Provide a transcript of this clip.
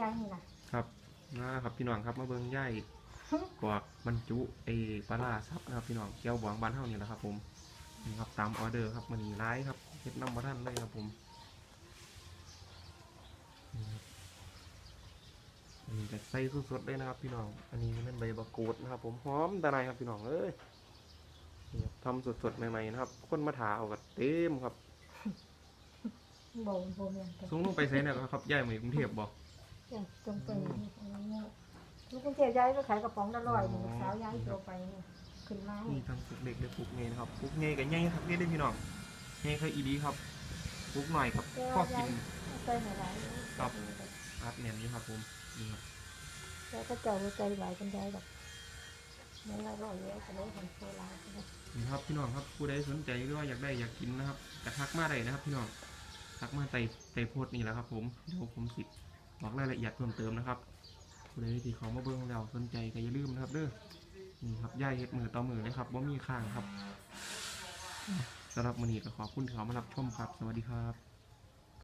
ยายนี่นะครับนะครับพี่น้องครับมาเบิ่งย่ายกวากบรรจุไอ้ปลาร้าซับนะครับพี่น้องเกี๊ยวบวงบ้านเฮานี่แหละครับ ผมนี่ครับตามออเดอร์ครับมันนี่ร้ายครับเฮ็ดน้ำมาท่านเลยครับผมนี่ครับอันนี้จะใส่สดๆเลยนะครับพี่น้อง อันนี้เป็นใบบักกูดนะครับ ผมหอมตะไนครับพี่น้องเอ้ยนี่ครับทำสดๆใหม่ๆนะครับ คนมาถาเอากับเต็มครับบ่บ่แม่นกันส่งลงไปใส่เนี่ยครับย่ายมาอยู่กรุงเทพบอก จังจงไปนี่ลูกกรุงเทพย้ายไปขายกระป๋องละร้อยนี่ลูกสาวย้ายตัวไปนี่ขึ้นมานี่ทั้งปุกเล็กและปุกเงยนะครับปุกเงยกับใหญ่ครับนี่ได้อพี่น้องเงยคืออีดีครับปุกหน่อยครับพอกินใส่หลายครับอัดเนี่ยนี่ครับผมนี่ครับแล้วก็เจ้าใจหลายกันได้ดอกนี่ละร้อยแล้วก็เลยคนโซลาใช่ไหมนี่ครับพี่น้องครับผู้ใดสนใจหรือว่าอยากได้อยากกินนะครับกระทักมาได้นะครับ พี่น้องทักมาใส่ใส่โพสต์นี่แหละครับ ผมเดี๋ยวผมสิ บอกรายละเอียดเพิ่มเติมนะครับผู้ใดที่เขามาเบิ้งแล้วสนใจก็อย่าลืมนะครับเด้อนี่ครับย่ายเห็ดมือต่อมือเลยครับว่ามีข้างครับสำหรับมื้อนี้ก็ขอบคุณที่เขามารับชมครับ สวัสดีครับ